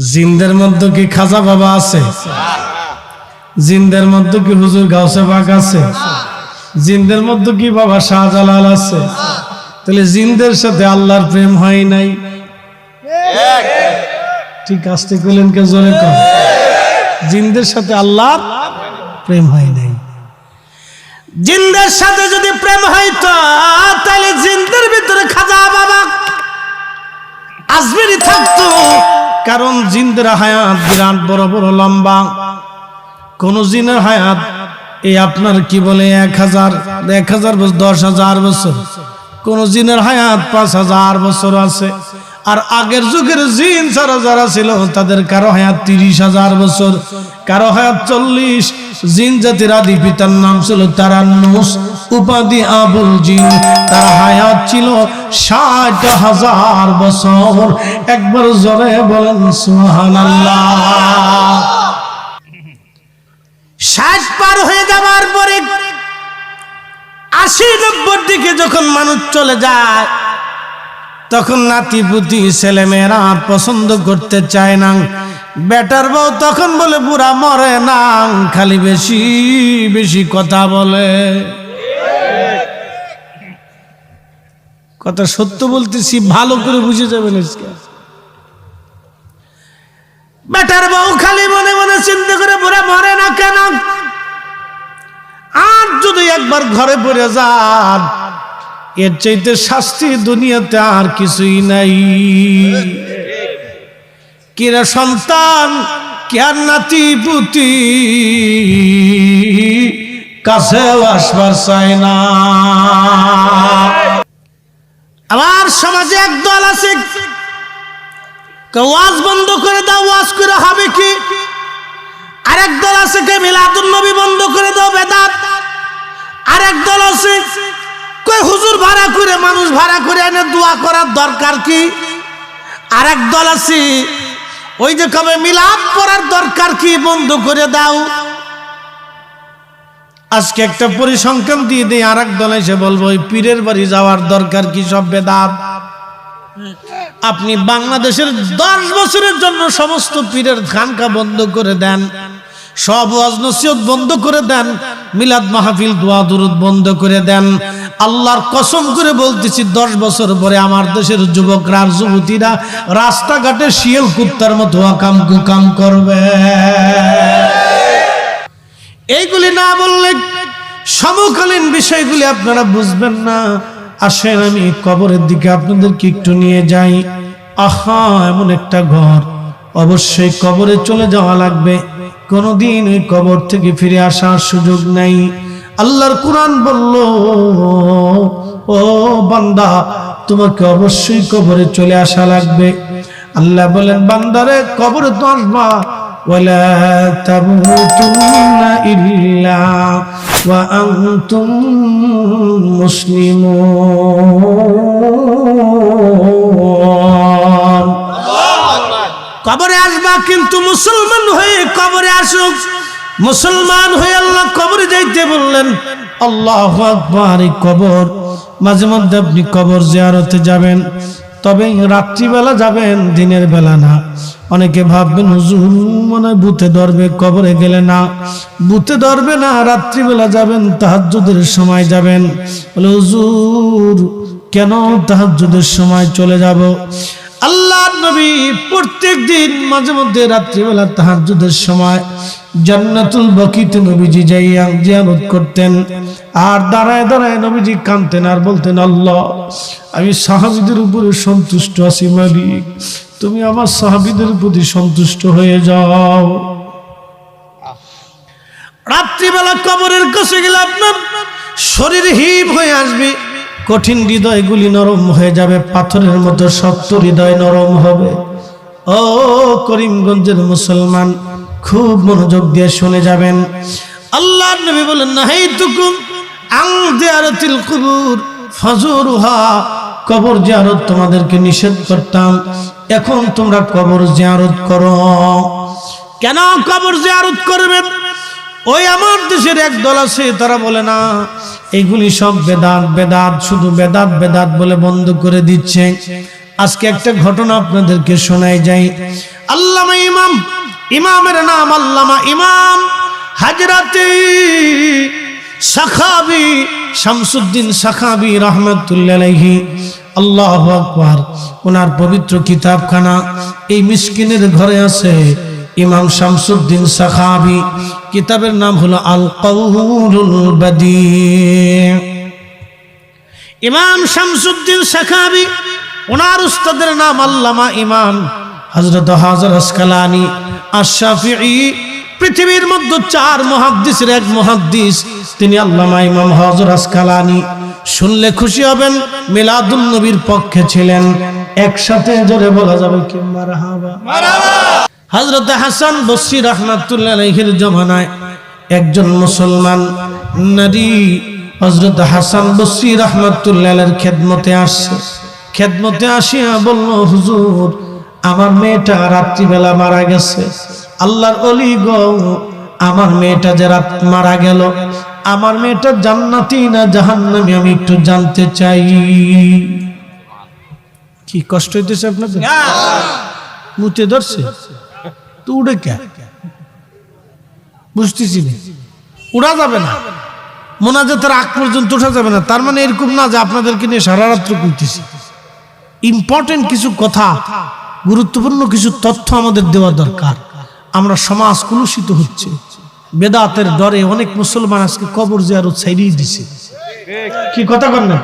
জিন্দের মধ্যে কি খাজা বাবা আছে? জিন্দের মধ্যে কি হুজুর গাউসে বাগ আছে? জিন্দের মধ্যে কি বাবা শাহজালাল আছে? তাহলে জিন্দের সাথে আল্লাহর প্রেম হয় নাই। ঠিক আসতে কইলেন কে জোরে কর জিন্দের সাথে আল্লাহর প্রেম হয় নাই। জিন্দের সাথে যদি প্রেম হইতো কারণ জিন্দের হায়াত বিরাট বড় বড় লম্বা। কোন জিনের হায়াত, এই আপনার কি বলে এক হাজার এক হাজার বছর, দশ হাজার বছর। কোন জিনের হায়াত পাঁচ হাজার বছর আছে। আর আগের যুগের জিন যারা যারা ছিল, তাদের কারও হায়াত তিরিশ হাজার বছর, কারও হায়াত চল্লিশ। জিন জাতির আদি পিতার নাম ছিল তারান্নুস, উপাধি আবুল জিন। তার হায়াত ছিল ষাট হাজার বছর। একবার জোরে বলেন, সুবহানাল্লাহ। ষাট পার হয়ে যাওয়ার পরে আশি নব্বই দিকে যখন মানুষ চলে যায় তখন নাতি পুতি ছেলে মেয়েরা আর পছন্দ করতে চায় না। বেটার বউ তখন বলে, বুড়া মরে না, খালি বেশি বেশি কথা বলে। কথা সত্য বলতেছি, ভালো করে বুঝে যাবেন বেটার বউ খালি মনে মনে চিন্তা করে, বুড়া মরে না কেন? আর যদি একবার ঘরে পড়ে যান এর চাইতে শাস্তি দুনিয়াতে আর কিছুই নাই। কিরা সন্তান, কেয়ার নাতি, পুতি কাছে আসবার চায় না। আমার সমাজে এক দল আছে ওয়াজ বন্ধ করে দাও, ওয়াজ করে হবে কি? আরেক দল আছে কে মিলাদুন নবী বন্ধ করে দাও, বেদাত। আরেক দল আছে কই হুজুর ভাড়া করে, মানুষ ভাড়া করে এনে দোয়া করার দরকার কি? আরেক দল আছে, ওই যে কবে মিলাদ পড়ার দরকার কি, বন্ধ করে দাও। আজকে একটা পরিসংখ্যান দিয়ে দিই আর এক দল এসে বলব, ওই পীরের বাড়ি যাওয়ার দরকার কি সব বেদাত? আপনি বাংলাদেশের দশ বছরের জন্য সমস্ত পীরের খানকা বন্ধ করে দেন, সব ওয়াজ নসিহত বন্ধ করে দেন, মিলাদ মাহফিল দোয়া দুরুদ বন্ধ করে দেন আল্লাহর কসম করে বলতেছি, দশ বছর পরে আমার দেশের যুবকরা যুবতীরা রাস্তাঘাটে শিয়াল কুত্তার মতো আকাম কুকাম করবে। এইগুলি না বললে সমকালীন বিষয়গুলি আপনারা বুঝবেন না। আসেন আমি কবরের দিকে আপনাদেরকে একটু নিয়ে যাই। আহা, এমন একটা ঘর। অবশ্যই কবরে চলে যাওয়া লাগবে। কোনোদিন ওই কবর থেকে ফিরে আসার সুযোগ নাই। আল্লাহর কোরআন বলল ও বান্দা তোমাকে অবশ্যই কবরে চলে আসা লাগবে আল্লাহ বলেন বান্দারে কবরে তো আসবা ولا تموتن إلا وأنتم مسلمون কবরে আসবা কিন্তু মুসলমান হয়ে কবরে আসুক মুসলমান হয়ে আল্লাহ কবরে যাইতে বললেন, আল্লাহ আকবার কবর। মাঝে মধ্যে আপনি কবর জিয়ারতে যাবেন, তবে রাত্রিবেলা যাবেন, দিনের বেলা না। অনেকে ভাববেন, হুজুর, মনে ভূতে ধরবে, কবরে গেলে না। ভূতে ধরবে না, রাত্রিবেলা যাবেন, তাহাজ্জুদের সময় যাবেন। বলে, হুজুর, কেন তাহাজ্জুদের সময় চলে যাব? আল্লাহ নবী প্রত্যেক দিন মাঝে মধ্যে রাত্রিবেলা তাহাজ্জুদের সময় জান্নাতুল বকিতে নবীজি যাইয়া জিয়ারত করতেন। আর দাঁড়ায় দাঁড়ায় নবীজি কানতেন আর বলতেন, আল্লাহ, আমি সাহাবিদের উপরে সন্তুষ্ট আছি মালিক। তুমি আমার সাহাবিদের প্রতি সন্তুষ্ট হয়ে যাও। রাত্রিবেলা কবরের কাছে গেলে আপনার শরীর হিম হয়ে আসবে। কঠিন হৃদয়গুলি নরম হয়ে যাবে, পাথরের মতো শক্ত হৃদয় নরম হবে। ও করিমগঞ্জের মুসলমান, খুব মনোযোগ দিয়ে শুনে যাবেন। আল্লাহ নবী বলেন না হেই তুকুম আং জিয়ারতিল কুবুর। ফজরুহা কবর জিয়ারত তোমাদেরকে নিষেধ করতাম। এখন তোমরা কবর জিয়ারত করো। কেন কবর জিয়ারত করবেন? ওই আমার দেশের এক দল আছে, তারা বলে, না, এগুলি সব বেদাত বেদাত, শুধু বেদাত বেদাত বলে বন্ধ করে দিচ্ছে। আজকে একটা ঘটনা আপনাদেরকে শোনাই যাই। আল্লামা ইমাম, ইমামের নাম আল্লামা ইমাম হাজরাতে সাখাবি শামসুদ্দিন সাখাবি রহমতুল্লাহি আল্লাহ আকবার, ওনার পবিত্র কিতাবখানা, এই মিসকিনের ঘরে আছে ইমাম শামসুদ্দিন সাখাবি। কিতাবের নাম হলো আল কৌলুল বাদী। ইমাম শামসুদ্দিন সাখাবি ওনার উস্তাদের নাম আল্লামা ইমাম হজরত হাজর আসকালানি আশাফি পৃথিবীর মধ্যে চার মহাদ্দিসের এক মহাদ্দিস, তিনি আল্লামা ইমাম হজর আসকালানি। শুনলে খুশি হবেন মিলাদুল নবীর পক্ষে ছিলেন। একসাথে জোরে বলা যাবে কি? মারহাবা। হজরত হাসান বসরি রহমাতুল্লাহির জমানায় একজন মুসলমান নারী হজরত হাসান বসরি রহমাতুল্লাহের খেদমতে আসছে। খেদমতে আসিয়া বলল হুজুর আমার মেয়েটা রাত্রিবেলা মারা গেছে। আল্লাহর অলি গো আমার মেয়েটা যে রাত মারা গেল আমার মেয়েটা জান্নাতি না জাহান্নামি আমি একটু জানতে চাই। কি কষ্ট হইতেছে আপনাদের? মুতে ধরছে? তো উড়ে কে? বুঝতেছি না? উড়া যাবে না। মোনাজাতের আগ পর্যন্ত উঠা যাবে না। তার মানে এরকম না যে আপনাদেরকে নিয়ে সারা রাত্র করতেছি ইম্পর্টেন্ট কিছু কথা, গুরুত্বপূর্ণ কিছু তথ্য আমাদের দেওয়া দরকার। আমরা সমাজ কলুষিত হচ্ছে। বেদাতের ডরে অনেক মুসলমান আজকে কবর জিয়ারত ছাইড়িয়ে দিছে। কি কথা কন না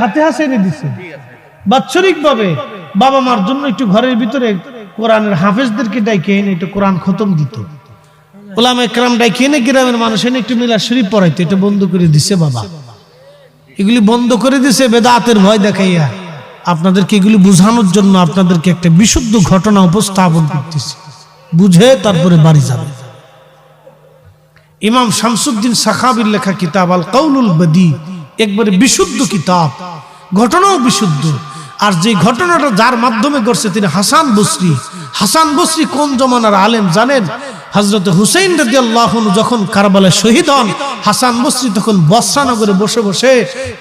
হাতে হাসে দিছে। বাৎসরিক ভাবে বাবা মার জন্য একটু ঘরের ভিতরে কোরআনের হাফেজদেরকে ডাইকে এনে একটু কোরআন খতম দিত। ওলাম একরাম ডাইকে এনে গ্রামের মানুষ এনে একটু মিলা শরীফ পড়াইতো, এটা বন্ধ করে দিছে বাবা। এগুলি বন্ধ করে দিছে, বেদাতের ভয় দেখাইয়া। আপনাদেরকে এগুলি বোঝানোর জন্য আপনাদেরকে একটা বিশুদ্ধ ঘটনা উপস্থাপন করতেছি। বুঝে তারপরে বাড়ি যাবে। ইমাম শামসুদ্দিন সাখাবির লেখা কিতাব আল কাউলুল বদি। একবারে বিশুদ্ধ কিতাব। ঘটনাও বিশুদ্ধ। আর যে ঘটনাটা যার মাধ্যমে করছে তিনি হাসান বসরি। হাসান বসরি কোন জমানার আলেম জানেন? হজরত হুসেন রাজি আল্লাহ যখন কারবালায় শহীদ হন, হাসান বসরি তখন বস্রানগরে বসে বসে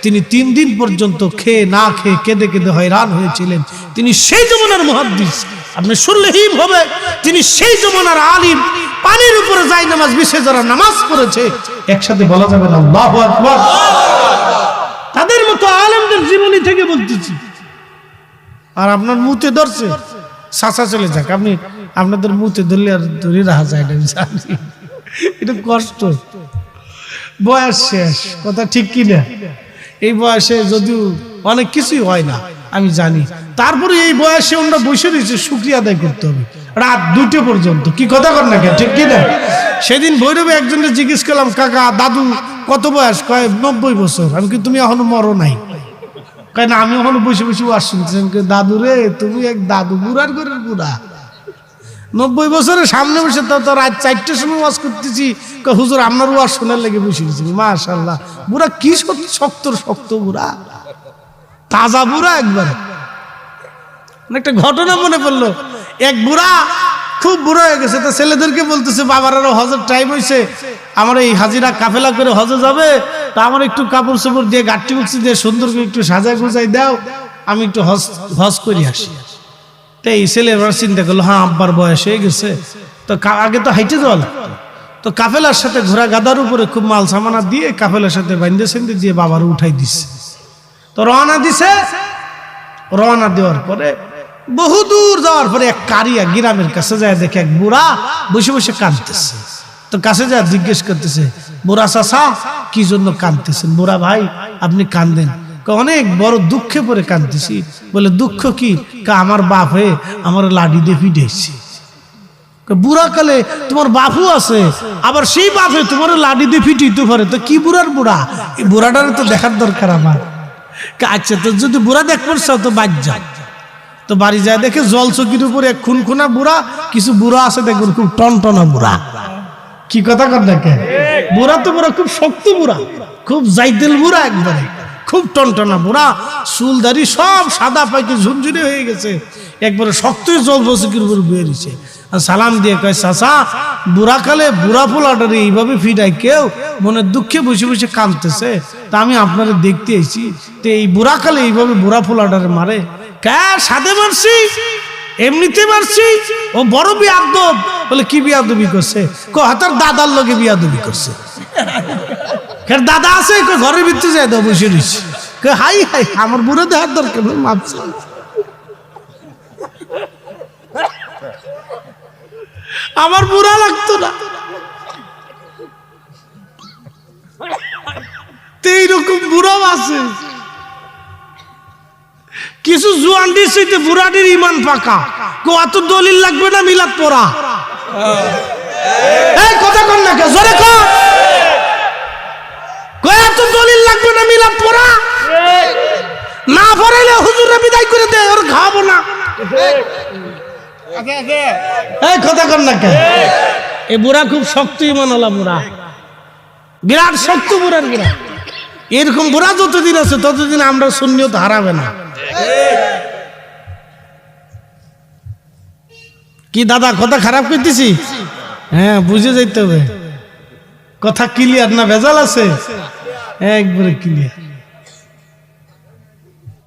তিনি তিন দিন পর্যন্ত খেয়ে না খেয়ে কেঁদে কেঁদে হয়রান হয়েছিলেন। তিনি সেই জমানার মহাদ্দিস। আপনি শুনলেই হবে। তিনি সেই জমানার আলিম। পানির উপরে যাই নামাজ বিশে যারা নামাজ পড়েছে, একসাথে বলা যাবে না তাদের মতো আলেমদের জীবনী থেকে বলতেছি। আর আপনার মুতে ধরছে। সাসা চলে যাক, আপনি আপনাদের মুতে ধরলে আর ধরে রাখা যায় না জানি এটা কষ্ট। বয়স শেষ, কথা ঠিক কি না এই বয়সে যদিও অনেক কিছুই হয় না, আমি জানি। তারপরে এই বয়সে আমরা বসে রয়েছে, শুক্রিয়া আদায় করতে হবে। রাত দুটো পর্যন্ত, কি কথা কর না কেন, ঠিক কি না সেদিন ভৈরবে একজনকে জিজ্ঞেস করলাম, কাকা, দাদু, কত বয়স? কয়, নব্বই বছর। আমি কি তুমি এখনও মরো নাই। কয় না আমি ওখানে বসে বসে ওয়াজ কই, দাদু রে তুমি এক দাদু বুড়ার ঘরের বুড়া। নব্বই বছরের সামনে বসে তো তো রাত চারটের সময় ওয়াজ করতেছি। হুজুর আপনার ওয়াজ শোনার লেগে বসে গেছি। মাশাল্লাহ বুড়া কি সত্যি শক্ত শক্ত বুড়া। তাজা বুড়া একবার। একটা ঘটনা মনে পড়ল। এক বুড়া খুব বুড়ো হয়ে গেছে। তো ছেলেদেরকে বলতেছে, বাবার আরও হজের টাইম হয়েছে আমার এই হাজিরা কাফেলা করে হজে যাবে। তা আমার একটু কাপড় চোপড় দিয়ে গাঠটি বুকছি দিয়ে সুন্দর করে একটু সাজায় গুজাই দাও। আমি একটু হজ হজ করে আসি। তো এই ছেলে এবার চিন্তা করল হ্যাঁ আব্বার বয়স হয়ে গেছে। তো আগে তো হাইটে যাওয়া তো কাফেলার সাথে ঘোড়া গাদার উপরে খুব মাল সামানা দিয়ে কাফেলার সাথে বান্ধে সেন্দে দিয়ে বাবার উঠাই দিচ্ছে তো রওনা দিছে। রওনা দেওয়ার পরে বহু দূর যাওয়ার পরে এক কারিয়া গ্রামের কাছে যায়, দেখে এক বুড়া বসে বসে কাঁদতেছে। তো কাছে যা জিজ্ঞেস করতেছে, বুড়া চাষা কি জন্য কাঁদতেছেন? বুড়া ভাই, আপনি কান্দেন অনেক বড় দুঃখে পরে কাঁদতেছি। বলে, দুঃখ কি? কা আমার বাপ হয়ে আমার লাডি দিয়ে পিটাইছে। বুড়া কালে তোমার বাপু আছে, আবার সেই বাপে তোমার লাডি দিয়ে ফিটিতে পারে। তো কি বুড়ার বুড়া? এই বুড়াটার তো দেখার দরকার আমার। আচ্ছা তো যদি বুড়া দেখ পারছ তো বাদ যাও। তো বাড়ি যায় দেখে জল চকির উপরে এক খুনখুনা বুড়া, কিছু বুড়া আছে দেখবেন খুব টনটনা বুড়া। কি কথা কর দেখে বুড়া তো বুড়া, খুব শক্ত বুড়া, খুব জাইতেল বুড়া একবারে, খুব টনটনা বুড়া চুলদারি সব সাদা পাইকে ঝুনঝুনি হয়ে গেছে, একবারে শক্তই জল চকির উপরে বয়ে দিছে। আর সালাম দিয়ে কয়, চাচা, বুড়া কালে বুড়া পোলাটারে এইভাবে ফিরায় কেউ মনে দুঃখে বসে বসে কাঁদতেছে। তা আমি আপনারা দেখতে এসেছি তো এই বুড়া কালে এইভাবে বুড়া পোলাটারে মারে কা? সাদে মারছি? এমনিতে মারছি? ও বড় বিয়াদব। বলে, কি বিয়াদবি করছে? কো, হাতার দাদার লগে বিয়াদবি করছে। কার দাদা আছে? কো, ঘরের ভিতরে যায় দাও, বসে রইছি। কো, হাই হাই, আমার বুড়ো দেওয়ার দরকার মাপছে আমার বুড়া লাগতো না। এইরকম বুড়াও আছে। কিছু জুয়ান্ডির সাথে বুড়াটির ইমান পাকা। কো অত দলিল লাগবে না মিলাদ পড়া? এই কথা কন না কে জোরে কর কো এত দলিল লাগবে না মিলাদ পড়া? না পড়াইলে হুজুরে বিদায় করে দে ওর খাব না। এই কথা কন না কে এ বুড়া খুব শক্ত ইমানওয়ালা বুড়া। বিরাট শক্ত বুড়ার বুড়া। এরকম বুড়া যতদিন আছে ততদিন আমরা শূন্যত হারাবে না। কি দাদা, কথা খারাপ করতেছি হ্যাঁ বুঝে যাইতে হবে। কথা ক্লিয়ার না, ভেজাল আছে? একবারে ক্লিয়ার